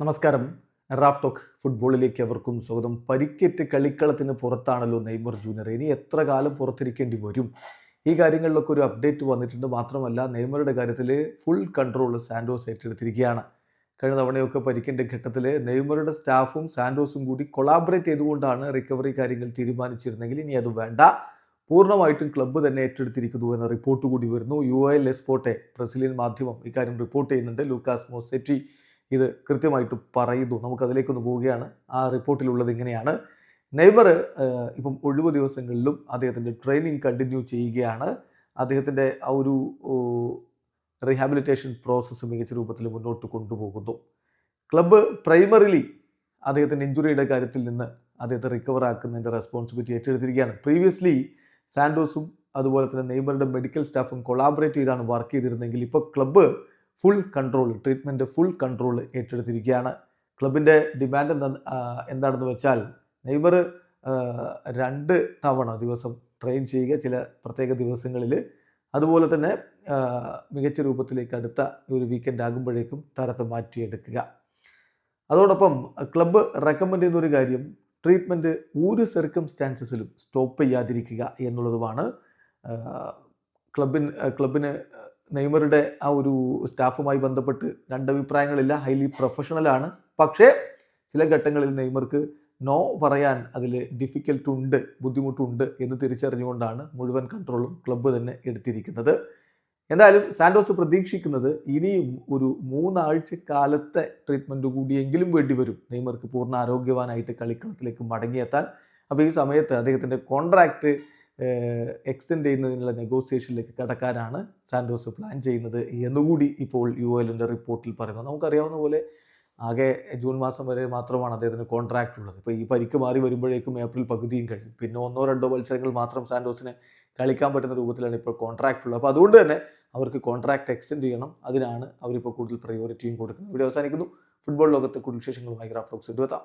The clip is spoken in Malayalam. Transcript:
നമസ്കാരം. റാഫ് ടോക്ക് ഫുട്ബോളിലേക്ക് അവർക്കും സ്വാഗതം. പരിക്കേറ്റ് കളിക്കളത്തിന് പുറത്താണല്ലോ നെയ്മർ ജൂനിയർ. ഇനി എത്ര കാലം പുറത്തിരിക്കേണ്ടി വരും? ഈ കാര്യങ്ങളിലൊക്കെ ഒരു അപ്ഡേറ്റ് വന്നിട്ടുണ്ട്. മാത്രമല്ല നെയ്മറുടെ കാര്യത്തിൽ ഫുൾ കൺട്രോൾ സാൻഡോസ് ഏറ്റെടുത്തിരിക്കുകയാണ്. കഴിഞ്ഞ തവണയൊക്കെ പരിക്കിന്റെ ഘട്ടത്തിൽ നെയ്മറുടെ സ്റ്റാഫും സാൻഡോസും കൂടി കൊളാബറേറ്റ് ചെയ്തുകൊണ്ടാണ് റിക്കവറി കാര്യങ്ങൾ തീരുമാനിച്ചിരുന്നെങ്കിൽ ഇനി അത് വേണ്ട. പൂർണമായിട്ടും ക്ലബ്ബ് തന്നെ ഏറ്റെടുത്തിരിക്കുന്നു എന്ന റിപ്പോർട്ട് കൂടി വരുന്നു. യു എൽ എസ്പോട്ടെ ബ്രസീലിയൻ മാധ്യമം ഇക്കാര്യം റിപ്പോർട്ട് ചെയ്യുന്നുണ്ട്. ലൂക്കാസ് മോസെറ്റി ഇത് കൃത്യമായിട്ട് പറയുന്നു. നമുക്കതിലേക്കൊന്ന് പോവുകയാണ്. ആ റിപ്പോർട്ടിലുള്ളത് ഇങ്ങനെയാണ്. നെയ്മർ ഇപ്പം ഒഴിവ് ദിവസങ്ങളിലും അദ്ദേഹത്തിന്റെ ട്രെയിനിങ് കണ്ടിന്യൂ ചെയ്യുകയാണ്. അദ്ദേഹത്തിന്റെ ആ ഒരു റീഹാബിലിറ്റേഷൻ പ്രോസസ്സ് മികച്ച രൂപത്തിൽ മുന്നോട്ട് കൊണ്ടുപോകുന്നു. ക്ലബ്ബ് പ്രൈമറിലി അദ്ദേഹത്തിന്റെ ഇഞ്ചുറിയുടെ കാര്യത്തിൽ നിന്ന് അദ്ദേഹത്തെ റിക്കവർ ആക്കുന്നതിന്റെ റെസ്പോൺസിബിലിറ്റി ഏറ്റെടുത്തിരിക്കുകയാണ്. പ്രീവിയസ്ലി സാൻഡോസും അതുപോലെ തന്നെ നെയ്മറുടെ മെഡിക്കൽ സ്റ്റാഫും കൊളാബറേറ്റ് ചെയ്താണ് വർക്ക് ചെയ്തിരുന്നെങ്കിൽ ഇപ്പോൾ club full control treatment full control ഏറ്റെടുത്തിരിക്കുകയാണ്. ക്ലബിന്റെ ഡിമാൻഡ് എന്താ എന്താണെന്ന് വെച്ചാൽ നെയ്മർ രണ്ട് തവണ ദിവസം ട്രെയിൻ ചെയ്യുക ചില പ്രത്യേക ദിവസങ്ങളിൽ. അതുപോലെ തന്നെ മികച്ച രൂപത്തിലേക്ക് അടുത്ത ഒരു വീക്കെൻഡ് ആകുമ്പോഴേക്കും താരത്തെ മാറ്റിയെടുക്കുക. അതോടൊപ്പം ക്ലബ്ബ് റെക്കമെൻഡ് ചെയ്യുന്ന ഒരു കാര്യം ട്രീറ്റ്മെന്റ് ഒരു സർക്കംസ്റ്റാൻസസിലും സ്റ്റോപ്പ് ചെയ്യാതിരിക്കുക എന്നുള്ളതുമാണ്. ക്ലബിന് ക്ലബിന് നെയ്മറുടെ ആ ഒരു സ്റ്റാഫുമായി ബന്ധപ്പെട്ട് രണ്ടഭിപ്രായങ്ങളില്ല. ഹൈലി പ്രൊഫഷണലാണ് പക്ഷേ ചില ഘട്ടങ്ങളിൽ നെയ്മർക്ക് നോ പറയാൻ അതിൽ ഡിഫിക്കൽട്ട് ഉണ്ട് ബുദ്ധിമുട്ടുണ്ട് എന്ന് തിരിച്ചറിഞ്ഞുകൊണ്ടാണ് മുഴുവൻ കൺട്രോളും ക്ലബ്ബ് തന്നെ എടുത്തിരിക്കുന്നത്. എന്തായാലും സാൻഡോസ് പ്രതീക്ഷിക്കുന്നത് ഇനിയും ഒരു മൂന്നാഴ്ച കാലത്തെ ട്രീറ്റ്മെന്റ് കൂടിയെങ്കിലും വേണ്ടി വരും നെയ്മർക്ക് പൂർണ ആരോഗ്യവാനായിട്ട് കളിക്കളത്തിലേക്ക് മടങ്ങിയെത്താൻ. അപ്പോൾ ഈ സമയത്ത് അദ്ദേഹത്തിന്റെ കോൺട്രാക്റ്റ് എക്സ്റ്റെൻഡ് ചെയ്യുന്നതിനുള്ള നെഗോസിയേഷനിലേക്ക് കടക്കാനാണ് സാൻഡോസ് പ്ലാൻ ചെയ്യുന്നത് എന്നുകൂടി ഇപ്പോൾ യു എല്ലിന്റെ റിപ്പോർട്ടിൽ പറയുന്നത് നമുക്കറിയാവുന്ന പോലെ ആകെ ജൂൺ മാസം വരെ മാത്രമാണ് അദ്ദേഹത്തിന് കോൺട്രാക്റ്റ് ഉള്ളത്. ഇപ്പോൾ ഈ പരിക്ക് മാറി വരുമ്പോഴേക്കും ഏപ്രിൽ പകുതിയും കഴിയും. പിന്നെ ഒന്നോ രണ്ടോ മത്സരങ്ങൾ മാത്രം സാൻഡോസിന് കളിക്കാൻ പറ്റുന്ന രൂപത്തിലാണ് ഇപ്പോൾ കോൺട്രാക്റ്റ് ഉള്ളത്. അപ്പോൾ അതുകൊണ്ട് തന്നെ അവർക്ക് കോൺട്രാക്റ്റ് എക്സ്റ്റെൻഡ് ചെയ്യണം. അതിനാണ് അവരിപ്പോൾ കൂടുതൽ പ്രയോറിറ്റിയും കൊടുക്കുന്നത്. ഇവിടെ അവസാനിക്കുന്നു. ഫുട്ബോൾ ലോകത്തെ കൂടുതൽ വിശേഷങ്ങളുമായി ഗ്രാഫ് ടോക്സ് എടുത്താം